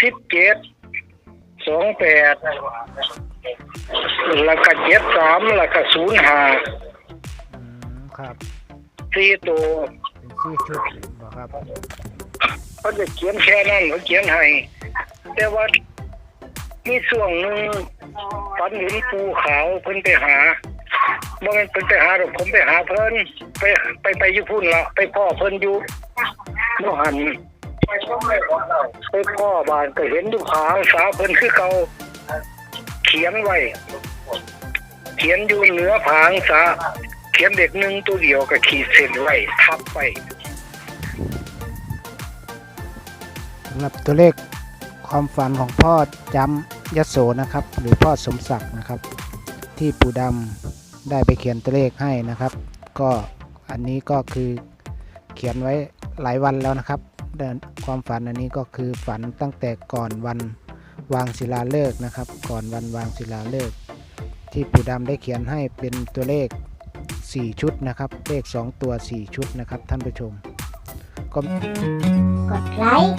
สิบเจ็ดสองแปดแล้วก็เจ็ดสามแล้วก็ศูนย์ห้าอืมครับสี่ตัวเป็นสี่ชุดบ่ครับเขาจะเขียนแค่นั้นเขาเขียนให้แต่ว่ามีช่วงหนึ่งฝันเห็นภูเขาเพิ่นไปหาบ่แม่นเพิ่นไปหาหรอกผมไปหาเพิ่นไปไปไปอยู่พุ่นละไปพ่อเพิ่นอยู่บ่หัน ไปพ่อบานก็เห็นอยู่ผาสาเพิ่นคือเก่าเขียนไว้ เขียนอยู่เหนือผางสาเขียนเด็กหนึ่งตัวเดียวก็ขีดเส้นไว้ทับไว้สำหรับตัวเลขความฝันของพ่อจำยโสนะครับ หรือพ่อสมศักดิ์นะครับ ที่ปู่ดำได้ไปเขียนตัวเลขให้นะครับ ก็อันนี้ก็คือเขียนไว้หลายวันแล้วนะครับ เดินความฝันอันนี้ก็คือฝันตั้งแต่ก่อนวันวางศิลาฤกษ์นะครับ ก่อนวันวางศิลาฤกษ์ที่ปู่ดำได้เขียนให้เป็นตัวเลข 4 ชุดนะครับ เลข 2 ตัว 4 ชุดนะครับ ท่านผู้ชมก็กดไลค์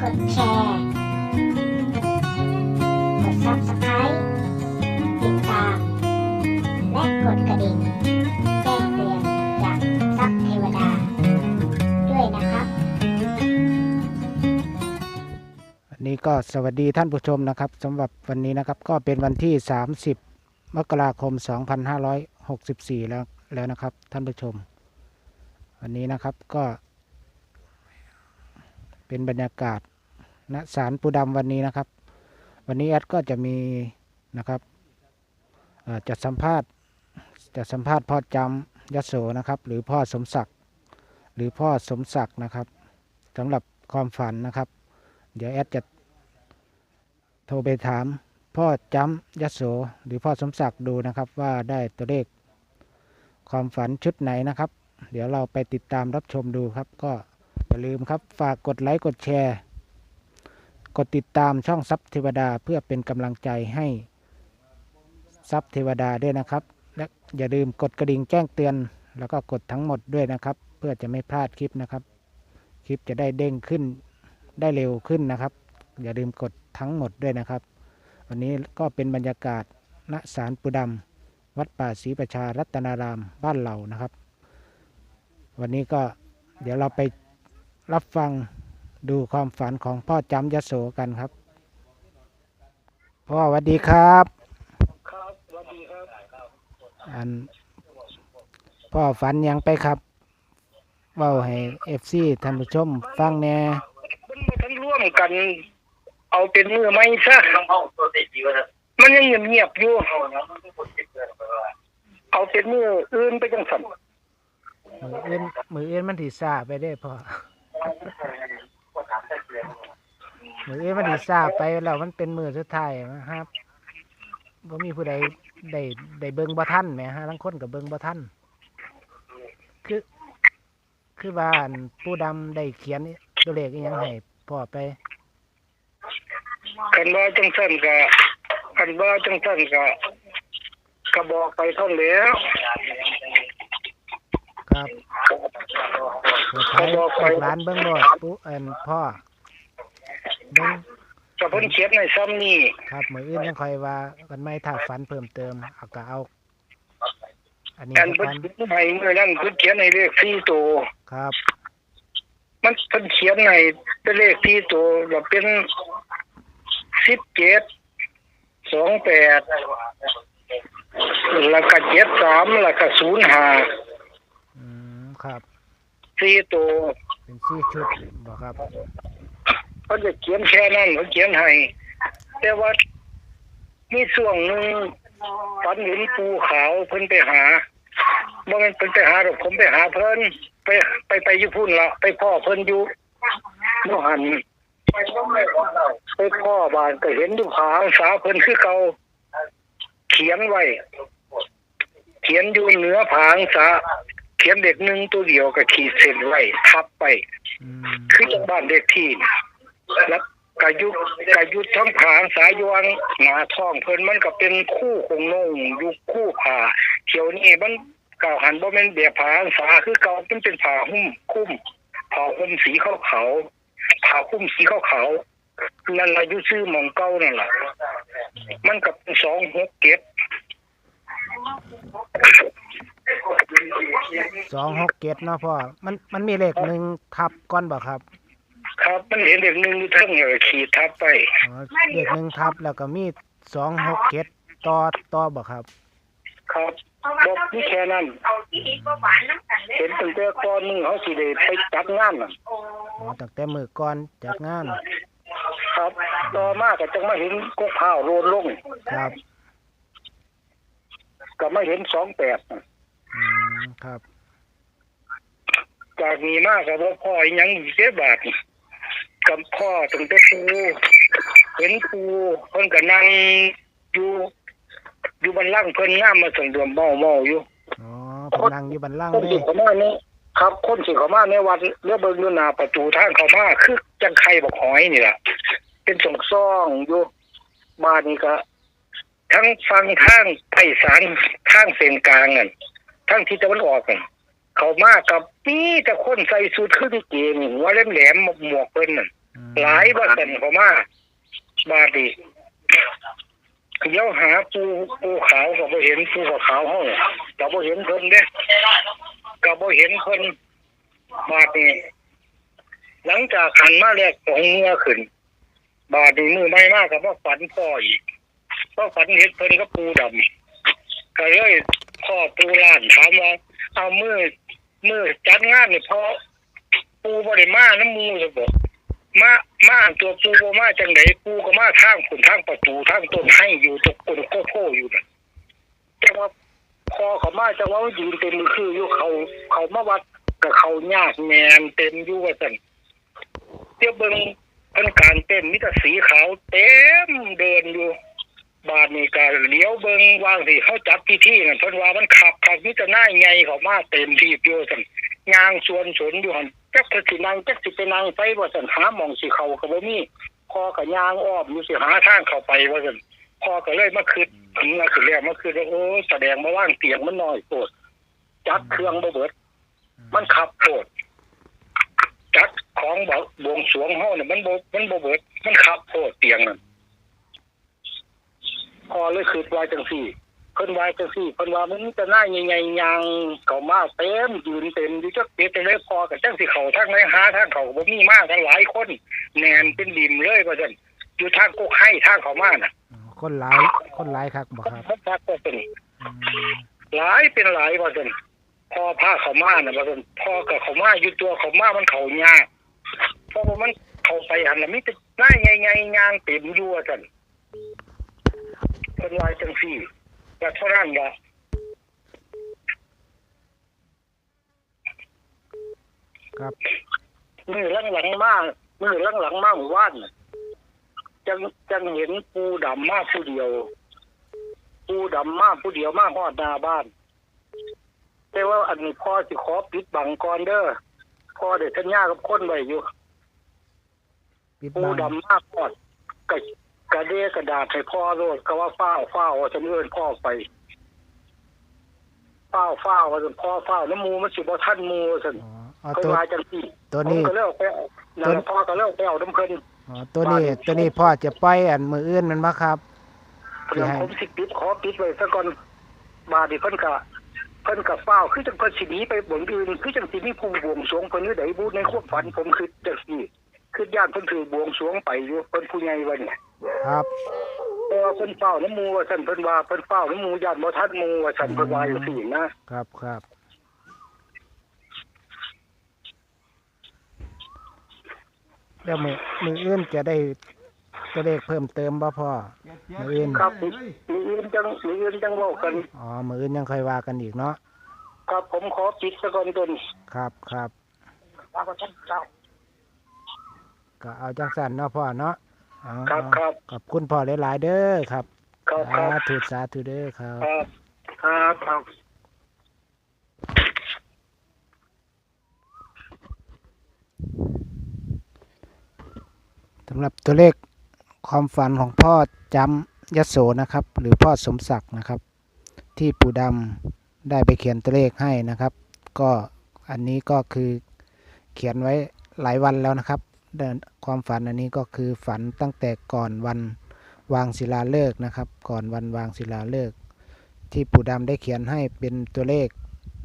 กดแชร์กด Subscribe ติดตาม และกดกระดิ่ง นี้ก็สวัสดีท่านผู้ชมนะครับสำหรับวันนี้นะครับก็เป็นวันที่ 30 มกราคม 2564 แล้วแล้วนะครับท่านผู้ชม วันนี้นะครับก็เป็นบรรยากาศณศาลปูดำวันนี้นะครับ วันนี้แอดก็จะมีนะครับจะสัมภาษณ์จะสัมภาษณ์พ่อจำยโสนะครับ หรือพ่อสมศักดิ์หรือพ่อสมศักดิ์นะครับสำหรับความฝันนะครับ เดี๋ยวแอดจะโทรไปถามพ่อจำยโสหรือพ่อสมศักดิ์ดูนะครับว่าได้ตัวเลข ความฝันชุดไหนนะครับ เดี๋ยวเราไปติดตามรับชมดูครับ ก็อย่าลืมครับฝากกดไลค์กดแชร์ กดติดตามช่องซับเทวดาเพื่อเป็นกำลังใจให้ซับเทวดาด้วยนะครับ และอย่าลืมกดกระดิ่งแจ้งเตือน แล้วก็กดทั้งหมดด้วยนะครับ เพื่อจะไม่พลาดคลิปนะครับ คลิปจะได้เด้งขึ้น ได้เร็วขึ้นนะครับ อย่าลืมกดทั้งหมดด้วยนะครับ วันนี้ก็เป็นบรรยากาศณศาลปูดำวัดป่าศรีประชารัตนารามบ้านเหล่านะครับ วันนี้ก็เดี๋ยวเราไปรับฟังดูความฝันของพ่อจำยโสกันครับพ่อสวัสดีครับ ครับสวัสดีครับอันพ่อฝันหยังไปครับเว้าให้เอฟซีท่านผู้ชมฟังแหน่ มันมาทั้งร่วมกัน เอาเป็นมือไม้ซะมันยังเงียบๆอยู่เอาเป็นมืออื่นไปจังสันมืออื่นมืออื่นมันถีซาไปได้อพ่อมืออื่นมันถีซาไปแล้วมันเป็นมือสุดท้ายนะครับว่ามีผู้ใดได้ได้เบิ่งบ่ทันแหมฮะลังคนกับเบิ่งบ่ทันคือ คือว่าอันผู้ดำได้เขียนตัวเลขอีหยังให้ พ่อไปกันว่าจังสันก็กันว่าจังสันก็ก็บอกไปเท่าแล้ว ครับเปิดไทยลูกหลานเบิ่งบ่ปุ๊เอ็นพ่อเบิ่งจะเพิ่นเขียนในซ้ำนี่ครับมืออื่นยังคอยว่ากันไม่ถ้าฝันเพิ่มเติมเอาก็เอา อันนี้กันก็เพิ่นกันเขียนให้เมื่อนั้นเพิ่นเขียนในเลขสี่ตัวครับ มันเพิ่นเขียนในเป็นเลขสี่ตัวแล้วเป็นสิบเจ็ดสองแปดแล้วก็เจ็ดสามแล้วก็ศูนย์ห้าอืมครับสี่ตัว เป็นสี่ชุดบอกครับเขาจะเขียนแค่นั้นเขาเขียนให้แต่ว่ามีช่วงหนึ่งฝันเห็นภูเขาเพิ่นไปหาบ่แม่นเพิ่นไปหาหรอกผมไปหาเพิ่น ไปไปไปอยู่พุ่นละไปพ่อเพิ่นอยู่บ่หันไปพ่อบ้านก็เห็นอยู่ผาสาเพิ่นคือเก่าเขียนไว้ เขียนอยู่เหนือผางสาเขียนเด็กหนึ่งตัวเดียวก็ขีดเส้นไว้ทับไปอืมคือจังบ้านเด็กที่น่ะแล้วกายุกายุทั้งผางสายยวงหนาท้องเพิ่นมันก็เป็นคู่คงนงอยู่คู่ผ่าเที่ยวนี้มัน เก่าหันบ่แม่นแบบผางสาคือเก่ามันเป็นผ้าหุ้มคุ้มผ่าคลุมสีขาวขาวๆผ่าคลุมสีขาวขาวๆนั่นอายุชื่อหมองเก้านั่นแหละมันกับสองหกเก็บสองหกเกตเนาะพ่อ มันมันมีเลขหนึ่งทับก้อนบ่ครับ ครับมันเห็นเด็กหนึ่งอยู่เทั้งเลยขีดทับไปอ๋อเลขหนึ่งทับแล้วก็มีสองหกเกตต่อต่อบ่ครับ ครับ บอกนี่แค่นั้น เอาที่ดีกว่าหวานน้ำกันเลยเห็นตั้งแต่ก่อนมึงเขาสิได้ไปจัดงานน่ะ โอ้อ๋อตั้งแต่มือก่อนจากงาน ครับต่อมาก็จังมาเห็นกกข้าวโรนลง ครับ ก็มาเห็นสองแปดอืมครับ จากนี้มากกับว่าพ่ออีหยังอีกเสียบาทนี่กับพ่อตั้งแต่ปูเห็นปูเพิ่นก็นั่งอยู่ อยู่บนล่างเพิ่นงามมาส่งเดือมเมาเมาๆอยู่ อ๋อเพิ่นนั่งอยู่บันล่างคนเลสิยเข้ามานี่ครับคนสิเข้ามาในวัดเรือเบิ่งอยู่หน้าประตูทางเข้ามาคือจังไข่บอกหอยนี่ล่ะเป็นสองซ่องอยู่บ้านนี่ก็ ทั้งฟังทางไพศาลทางเส้นกลางนั่นทั้งที่ตะวันออกนั่นเขามากับนี่แต่คนใส่สูทขึ้นเกงหัวแหลมๆหมวกเพิ่นนั่น อืมหลายบ่สันเขามาบาดนี เดี๋ยวหาปูปูขาวก็บ่เห็นปูขาวเฮาก็บ่เห็นเพิ่นเด้ก็บ่เห็นเพิ่นบาดนี้หลังจากหันมาแรกของเมื่อขึ้น บาดนี้มือไม่มากก็บ่ฝันพ่ออีกเพราะฝันเห็นเพิ่นก็ปูดำก็เลยพ่อปูล้านถามว่าเอามือมือจัดงานนี่ยพ่อปูบ่ได้มาน้ำมูจะบอก มามาตัวปูบ่มาจังไดปูก็มาทางขุนทางประตูทางต้นให้อยู่ตะกุนโคโคอยู่น่ะแต่ว่าพอเขามาจังว่ายืนเต็มคืออยู่เขาเขามาวัดกับเขายากแมนเต็มอยู่ว่าซั่นเที่ยวเบิ่งเพิ่นการเต็มมีแต่สีขาวเต็มเดินอยู่บาดนี้ก็เลี้ยวเบิ่งว่างสิเขาจัดพิธีนั่นเพิ่นว่ามันขับขับมีแต่หน้าใหญ่เขามาเต็มที่อยู่ซั่น ยางสวนสนอยู่หันจักจะสินางจักสิไปนางไปว่าสันหาหมองสิเขาก็บ่มีพอกับยางอ้อมอยู่สิหาทางเข้าไปว่าสันพอก็เลยมาคืดถึงมาคือแล้วมาคืดโอ้แสดงมาว่างเตียงมันน้อยโปดจัดเครื่องบ่เบิด มันขับโปดจัดของบ่บวงสวงเฮาเนี่ยมันบ่มันบ่เบิด มันขับโปดเตียงนั่นพอเลยคืดว่าจังซี่ พิ่นว่าจังซี่เพิ่นว่ามันจะน่าใหญ่ๆยางเข้ามาเต็มยืนเต็มอยู่จักเต็มเลยพอกับจังสิเข้าทางไหนหาทางเข้าก็บ่มีมากกันหลายคนแน่นเป็นริมเลยว่าซั่นอยู่ทางกกให้ทางเข้ามาน่ะอ๋อคนหลายคนหลายคักบ่ครับพักพักก็เป็นอืมหลายเป็นหลายว่าซั่นพอพาเข้ามาน่ะว่าซั่นพอก็เข้ามาอยู่ตัวเข้ามามันเข้ายากเพราะว่ามันเข้าไปหันน่ะมีแต่หน้าใหญ่ๆยางเต็มอยู่ว่าซั่นเพิ่นว่าจังซี่ ก็เท่านั้นล่ะครับมือหลังหลังๆมามือหลังหลังๆมาหมู่บ้านน่ะจังจังเห็นปูดำมาผู้เดียว ปูดำมาผู้เดียวมาฮอดหน้าบ้าน แต่ว่าอันนี้พ่อสิขอปิดบังก่อนเด้อพ่อได้สัญญากับคนไว้อยู่ปิดปูบังดำมาฮอดกะ กระเดกระดาษให้พ่อโลดก็ว่าฟ้าวฟ้าวว่าจะเอิ้นพ่อไปฟ้าวฟ้าวว่าจะพ่อฟ้าวน้ำมูมันสิบ่ทันหมูว่าซั่นอ๋อเอาเพิ่นตัวว่าจังซี่ตัวผมนี้ก็เลยเอาไปเอานั่นแหละพ่อก็เลยเอาไปเอาน้ำเพิ่นอ๋อตัวนี้ตัวนี้พ่อจะปล่อยอันมืออื่นแมันบ่ครับเดี๋ยวผมสิปิดขอปิดไว้ซะก่อนบาดนีเพิ่นกะเพิ่นกะเฝ้าวคือจังเพิ่นสิหนีไปบนอื่นคือจังสิมีผู้บวงสรวงเพิ่นอยู่ใดบูในความฝันผมคือจังซี่คือย่านเพิ่นถือบวงสรวงไปอยู่เพิ่นผู้ใหญ่ว่าเนี่ย ครับแต่ว่าเพิ่นเฝ้าน้ำหมูว่าซั่นเพิ่นว่าเพิ่นเฝ้าน้ำหมูย่านบ่ทันหมูว่าซั่นเพิ่นว่าอย่างซี่นะครับครับแล้วมือมืออื่นจะได้ตัวเลขเพิ่มเติมบ่พ่อมืออื่นครับมีมีอื่นจังมีอื่นจังเว้ากันอ๋อมืออื่นยังค่อยว่ากันอีกเนาะครับผมขอปิดซะก่อนตนครับครับว่าก็ท่านเจ้าก็เอาจังสันเนาะพ่อเนาะ อ๋อครับครับ ขอบคุณพ่อหลายๆเด้อครับครับคสารับธุสาธุเด้อครับ ครับครับครับ สำหรับตัวเลขความฝันของพ่อจำยโสนะครับ หรือพ่อสมศักดิ์นะครับ ที่ปู่ดำได้ไปเขียนตัวเลขให้นะครับ ก็อันนี้ก็คือเขียนไว้หลายวันแล้วนะครับเดิน ความฝันอันนี้ก็คือฝันตั้งแต่ก่อนวันวางศิลาฤกษ์นะครับ ก่อนวันวางศิลาฤกษ์ที่ปู่ดำได้เขียนให้เป็นตัวเลข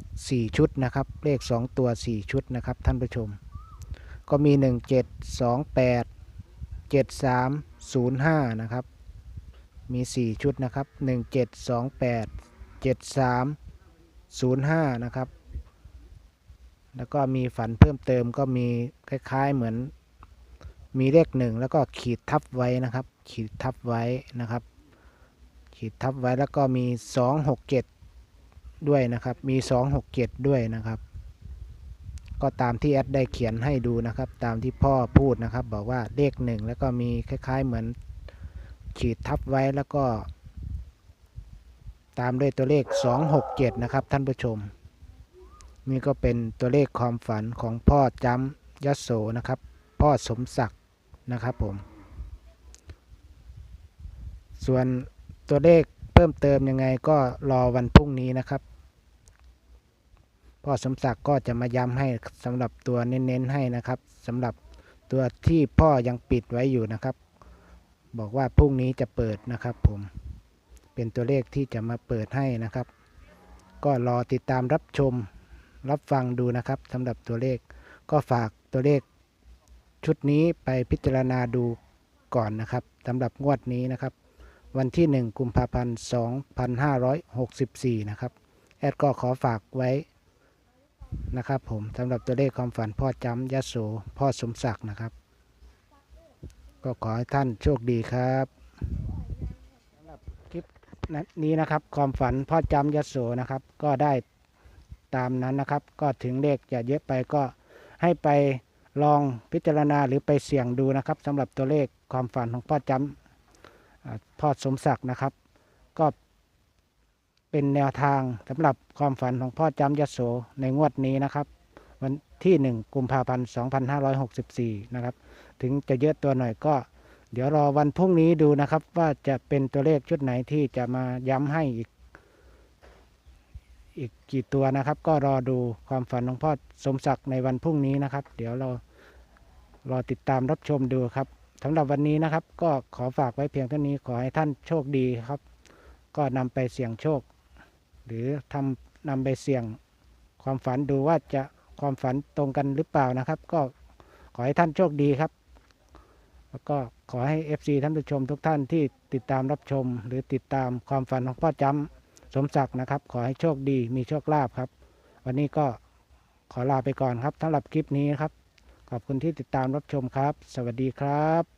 4 ชุดนะครับ เลข 2 ตัว 4 ชุดนะครับท่านผู้ชม ก็มี 1 7 2 8 7 3 0 5 นะครับ มี 4 ชุดนะครับ 1 7 2 8 7 3 0 5 นะครับ แล้วก็มีฝันเพิ่มเติมก็มีคล้ายๆเหมือน มีเลขหนึ่งแล้วก็ขีดทับไว้นะครับ ขีดทับไว้นะครับ ขีดทับไว้แล้วก็มี 267 ด้วยนะครับ มี 267 ด้วยนะครับ ก็ตามที่แอดได้เขียนให้ดูนะครับ ตามที่พ่อพูดนะครับ บอกว่าเลขหนึ่งแล้วก็มีคล้าย ๆ เหมือน ขีดทับไว้แล้วก็ ตามด้วยตัวเลข 267 นะครับ ท่านผู้ชม นี่ก็เป็นตัวเลขความฝันของพ่อจำยโสนะครับพ่อสมศักดิ์ นะครับผม ส่วนตัวเลขเพิ่มเติมยังไงก็รอวันพรุ่งนี้นะครับพ่อสมศักดิ์ก็จะมาย้ำให้สำหรับตัวเน้นๆให้นะครับสำหรับตัวที่พ่อยังปิดไว้อยู่นะครับ บอกว่าพรุ่งนี้จะเปิดนะครับผมเป็นตัวเลขที่จะมาเปิดให้นะครับ ก็รอติดตามรับชมรับฟังดูนะครับสำหรับตัวเลขก็ฝากตัวเลข ชุดนี้ไปพิจารณาดูก่อนนะครับสำหรับงวดนี้นะครับ วันที่ 1 กุมภาพันธ์2564 นะครับ แอดก็ขอฝากไว้นะครับผมสำหรับตัวเลขความฝันพ่อจำยโสพ่อสมศักดิ์นะครับ ก็ขอให้ท่านโชคดีครับสำหรับคลิปนี้นะครับ ความฝันพ่อจำยโสนะครับ ก็ได้ตามนั้นนะครับ ก็ถึงเลขจะเยอะไปก็ให้ไป ลองพิจารณาหรือไปเสี่ยงดูนะครับสำหรับตัวเลขความฝันของพ่อจำพ่อสมศักดิ์นะครับ ก็เป็นแนวทางสำหรับความฝันของพ่อจำยโสในงวดนี้นะครับ วันที่ 1 กุมภาพันธ์ 2564 นะครับ ถึงจะเยอะตัวหน่อยก็ เดี๋ยวรอวันพรุ่งนี้ดูนะครับ ว่าจะเป็นตัวเลขชุดไหนที่จะมาย้ำให้อีก อีกกี่ตัวนะครับ ก็รอดูความฝันของพ่อสมศักดิ์ในวันพรุ่งนี้นะครับ เดี๋ยวเรารอติดตามรับชมดูครับสำหรับวันนี้นะครับ ก็ขอฝากไว้เพียงเท่านี้ขอให้ท่านโชคดีครับ ก็นำไปเสี่ยงโชค หรือทำนำไปเสี่ยงความฝันดูว่าจะความฝันตรงกันหรือเปล่านะครับ ก็ขอให้ท่านโชคดีครับ แล้วก็ขอให้ FC ท่านผู้ชมทุกท่านที่ติดตามรับชม หรือติดตามความฝันของพ่อจำ สมศักดิ์นะครับ ขอให้โชคดีมีโชคลาภครับ วันนี้ก็ขอลาไปก่อนครับสำหรับคลิปนี้ครับ ขอบคุณที่ติดตามรับชมครับ สวัสดีครับ